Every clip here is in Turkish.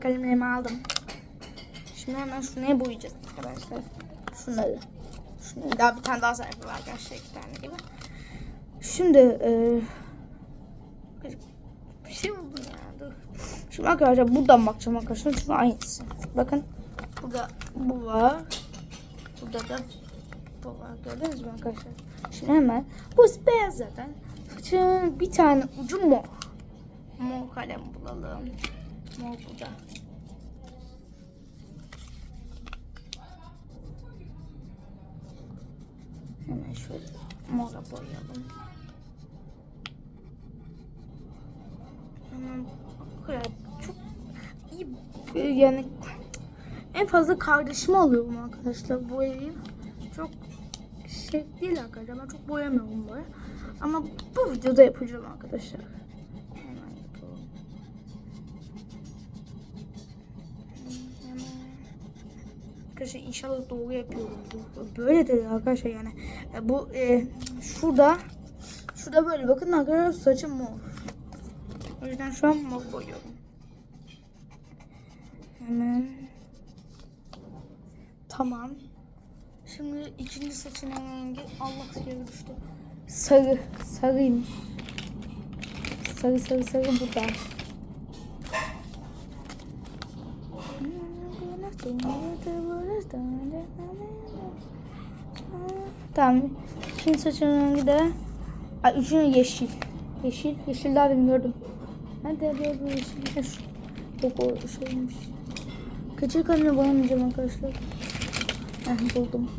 kalemlerimi aldım. Şimdi hemen şunları boyayacağız arkadaşlar. Şunları. Şunları. Daha bir tane daha sayfa var arkadaşlar. iki tane gibi. Şimdi e, bir şey buldum ya. Dur. Şimdi arkadaşlar buradan bakacağım arkadaşlar. Çünkü aynısı. Bakın. Burada bu var. Burada da bu var. Gördünüz mü arkadaşlar? Şimdi hemen. Bu beyaz zaten. Saçın bir tane ucu mor. Mor kalem bulalım. Mor burada. Hemen şöyle mora boyayalım. Hemen çok iyi yani en fazla kardeşime alıyorum arkadaşlar bu boyayı. Çok şey değil arkadaşlar ben çok boyamıyorum böyle. Ama bu videoda yapacağım arkadaşlar. Arkadaşlar inşallah doğru yapıyorum. Böyle dedi arkadaşlar yani. E, Bu e, şurada şurada böyle bakın arkadaşlar saçım mor. O yüzden şu an mor boyuyorum. Hemen. Tamam. Şimdi ikinci saçın rengi Allah yere düştü. Sarı. Sarıymış. Sarı sarı sarı burada. Tamam. Şimdi saçın rengi de Ay üçünü yeşil. Yeşil. Yeşil daha demin gördüm. Hadi hadi yeşil. Şu. Yok o şeymiş. Keçi kanını boyamayacağım arkadaşlar. Heh, buldum.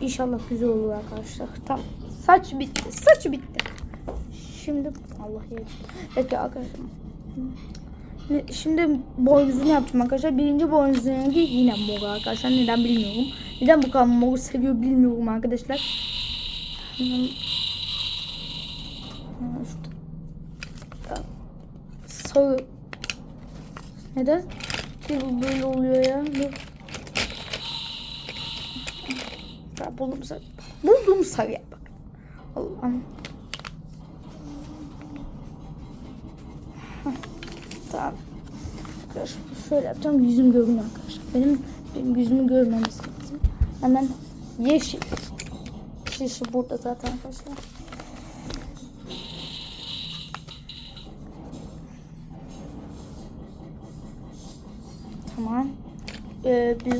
İnşallah güzel olur arkadaşlar. Tamam. Saç bitti. Saç bitti. Şimdi Allah ya. Peki arkadaşlar. Şimdi boynuzunu yapacağım arkadaşlar. Birinci boynuzun rengi yine mor arkadaşlar. Neden bilmiyorum. Neden bu kadar moru seviyor bilmiyorum arkadaşlar. Sarı. Neden? Bu böyle oluyor ya. Ya buldum sarı. Buldum sarı bak. Allah'ım. Şöyle yapacağım. Yüzüm görünüyor arkadaşlar. Benim, benim yüzümü görmemiz lazım. Hemen yeşil. Yeşil burada zaten arkadaşlar. Tamam. Ee, bir,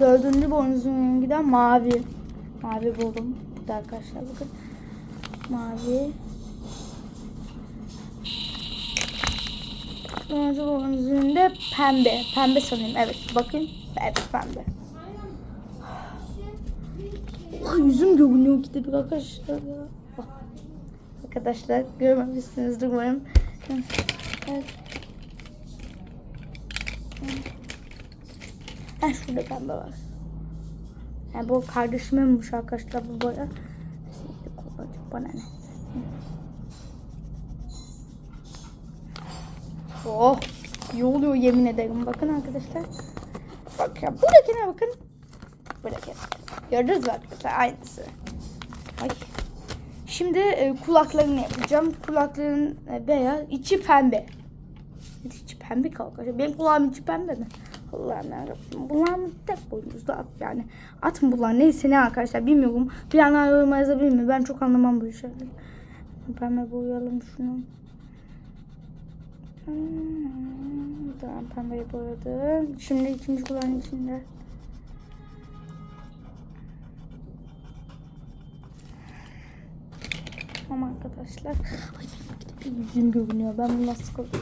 dördüncü boynuzun rengi de mavi. Mavi buldum. Burada arkadaşlar bakın. Mavi. Boynuzun da pembe. Pembe sanırım. Evet bakın. Evet pembe. Oh, yüzüm görünüyor ki de bir arkadaşlar ya. Arkadaşlar görmemişsinizdir umarım. Evet. Ha şurada pembe var. Ha, bu kardeşimmiş arkadaşlar bu boya. Bana ne. Oh iyi oluyor yemin ederim. Bakın arkadaşlar. Bak ya buradakine bakın. Buradakine. Gördünüz mü arkadaşlar aynısı. Ay. Şimdi e, kulaklarını yapacağım. Kulakların e, beyaz, içi pembe. İçi pembe kalkacak. Benim kulağım içi pembe mi? Allah'ım yarabbim. Bunlar mı tek boynuzlu at yani. At mı bunlar neyse ne arkadaşlar bilmiyorum. Bir yandan yoruma yazabilir mi? Ben çok anlamam bu işlerden. Pembe boyayalım şunu. Tamam pembeyi boyadım. Şimdi ikinci kulağın içinde. Tamam arkadaşlar. Benim yüzüm görünüyor. Ben bunu nasıl koyayım?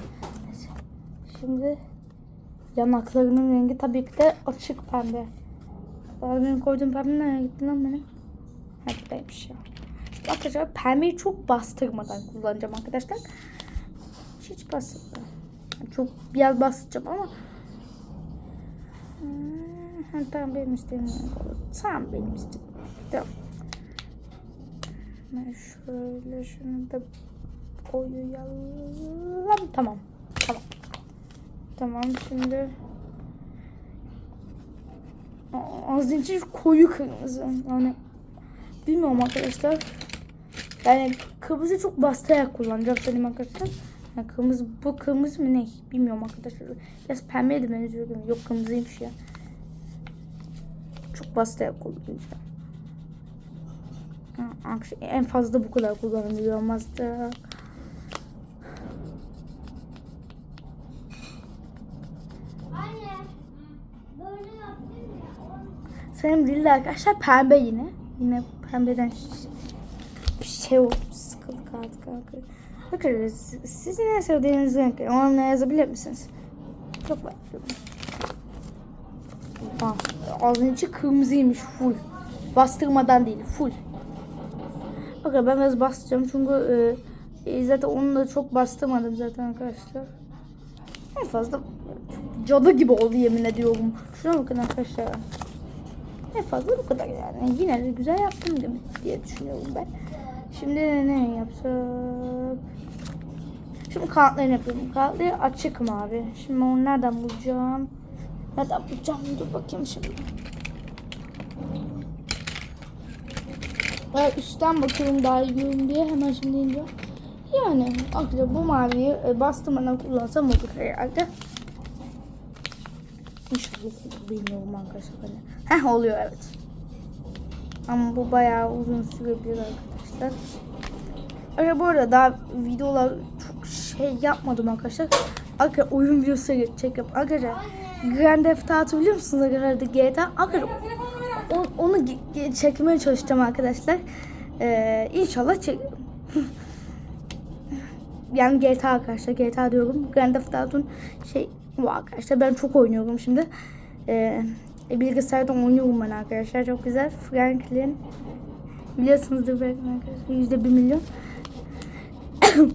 Şimdi yanaklarının rengi tabii ki de açık pembe. Aa, Benim koyduğum pembe nereye gitti lan benim? Ha buradaymış ya. Şimdi arkadaşlar pembeyi çok bastırmadan kullanacağım arkadaşlar. Hiç. Yani çok biraz bastıracağım ama Hmm, tamam benim istediğim. Tamam benim istediğim. Tamam. Ben şöyle şunu da koyalım. Tamam. Tamam. Tamam şimdi az önce koyu kırmızı. Yani bilmiyorum arkadaşlar. Yani kırmızı çok bastırarak kullanacağım senin arkadaşlar. Yani kırmızı bu kırmızı mı ne? Bilmiyorum arkadaşlar. Biraz pembeye de benziyor. gibi. Yok kırmızıymış ya. Çok bastı kullanacağım. Ha, akş- En fazla bu kadar kullanılıyor ya. Senin dilde arkadaşlar pembe yine. Yine pembeden bir şey oldu. Sıkıldık artık. artık. Bakın siz- sizin en sevdiğiniz renk. Onu yazabilir misiniz? Çok bekliyorum. Aa, ağzının içi kırmızıymış full. Bastırmadan değil full. Bakın ben biraz bastıracağım çünkü e, e, zaten onu da çok bastırmadım zaten arkadaşlar. En fazla cadı gibi oldu yemin ediyorum. Şuna bakın arkadaşlar. En fazla bu kadar yani. Yine de güzel yaptım diye düşünüyorum ben. Şimdi ne yapsak? Şimdi kanatlarını yapıyorum. Kanatları açık mavi. Şimdi onu nereden bulacağım? Nereden bulacağım? Dur bakayım şimdi. Ben üstten bakıyorum daha iyi görün diye hemen şimdi ineceğim. Yani arkadaşlar bu maviyi e, bastırmadan kullansam olur herhalde. İnşallah bilmiyorum arkadaşlar. Heh oluyor evet. Ama bu bayağı uzun sürebilir arkadaşlar. Arkadaşlar bu arada daha videolar çok şey yapmadım arkadaşlar. Arkadaşlar oyun videosu çekip arkadaşlar Grand Theft Auto biliyor musunuz arkadaşlar GTA? Arkadaşlar onu çekmeye çalışacağım arkadaşlar. Ee, inşallah çekerim. yani GTA arkadaşlar GTA diyorum. Grand Theft Auto'nun şey bu arkadaşlar ben çok oynuyorum şimdi. Ee, bilgisayardan oynuyorum ben arkadaşlar çok güzel. Franklin biliyorsunuzdur belki arkadaşlar yüzde bir milyon.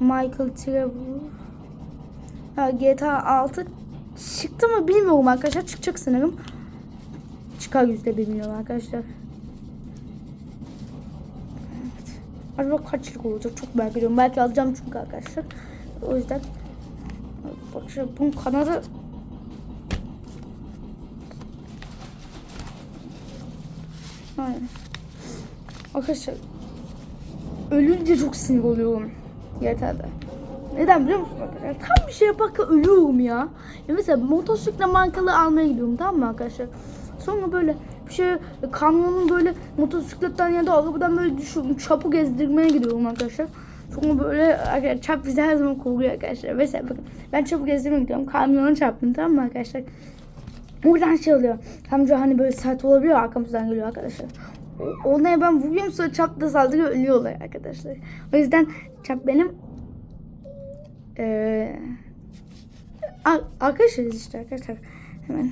Michael Trevor. Ha, GTA 6 çıktı mı bilmiyorum arkadaşlar. Çıkacak sanırım. Çıkar yüzde bir milyon arkadaşlar. Evet. Acaba kaç yıllık olacak çok merak ediyorum. Belki alacağım çünkü arkadaşlar. O yüzden bak şimdi bunun kanadı Aynen. Arkadaşlar ölünce çok sinir oluyorum GTA'da. Neden biliyor musun arkadaşlar? Tam bir şey yaparken ölüyorum ya. ya mesela motosikle markalı almaya gidiyorum tamam mı arkadaşlar? Sonra böyle bir şey kamyonun böyle motosikletten ya da arabadan böyle düşüyorum. Çapı gezdirmeye gidiyorum arkadaşlar. Sonra böyle arkadaşlar, çap bizi her zaman koruyor arkadaşlar. Mesela bakın ben çapı gezdirmeye gidiyorum. Kamyona çarptım tamam mı arkadaşlar? Oradan şey oluyor. Amca hani böyle sert olabiliyor arkamızdan geliyor arkadaşlar. O- Ona ben vuruyorum sonra çap da saldırıyor ölüyorlar arkadaşlar. O yüzden çap benim eee ar- arkadaşlarız işte arkadaşlar. Hemen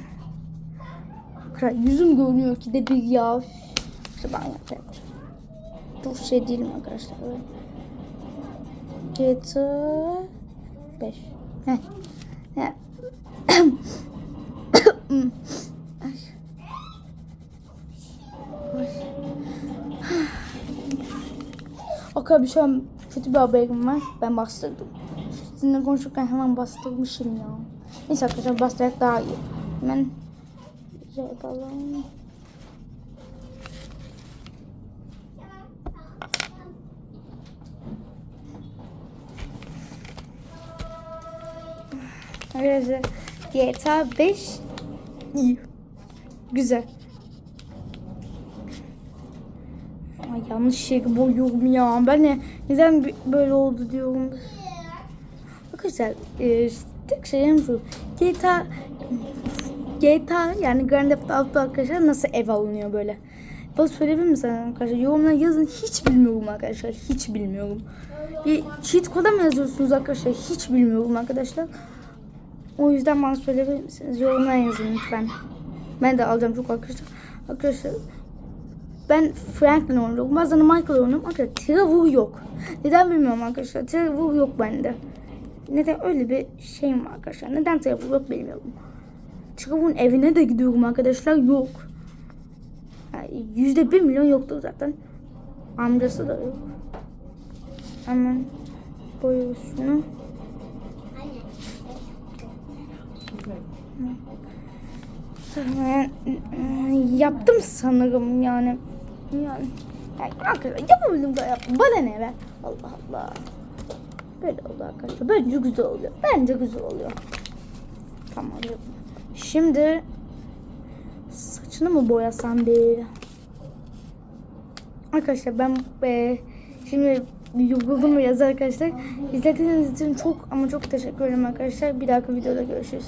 Arkadaşlar, yüzüm görünüyor ki de bir ya. İşte ben yapacağım. Çok şey değilim arkadaşlar. GTA 5. Heh. Ay. Ay. Bir şey kötü bir haberim var. Ben bastırdım. Sizinle konuşurken hemen bastırmışım ya. Neyse arkadaşlar bastırarak daha iyi. Hemen şey yapalım. Arkadaşlar GTA 5 iyi. Güzel. Ay yanlış şey boyuyorum ya. Ben ne neden böyle oldu diyorum. Arkadaşlar e, tek şeyim şu. GTA GTA yani Grand Theft Auto arkadaşlar nasıl ev alınıyor böyle? Bana söyleyebilir misiniz arkadaşlar? Yorumlara yazın. Hiç bilmiyorum arkadaşlar. Hiç bilmiyorum. Bir cheat koda mı yazıyorsunuz arkadaşlar? Hiç bilmiyorum arkadaşlar. O yüzden bana söyleyebilir misiniz? Yorumlara yazın lütfen. Ben de alacağım çok arkadaşlar. Arkadaşlar ben Franklin oynuyorum. Bazen Michael oynuyorum. Arkadaşlar Trevor yok. Neden bilmiyorum arkadaşlar. Trevor yok bende. Neden öyle bir şeyim var arkadaşlar. Neden Trevor yok bilmiyorum. Trevor'un evine de gidiyorum arkadaşlar. Yok. Yani Yüzde bir milyon yoktur zaten. Amcası da yok. Hemen koyuyoruz şunu. Hemen ıı, yaptım sanırım yani. Yani, yani arkadaşlar yapabildim de yaptım. Bana ne be? Allah Allah. Böyle oldu arkadaşlar. Bence güzel oluyor. Bence güzel oluyor. Tamam. Şimdi saçını mı boyasam bir? Arkadaşlar ben e, şimdi yoruldum biraz arkadaşlar. İzlediğiniz için çok ama çok teşekkür ederim arkadaşlar. Bir dahaki videoda görüşürüz.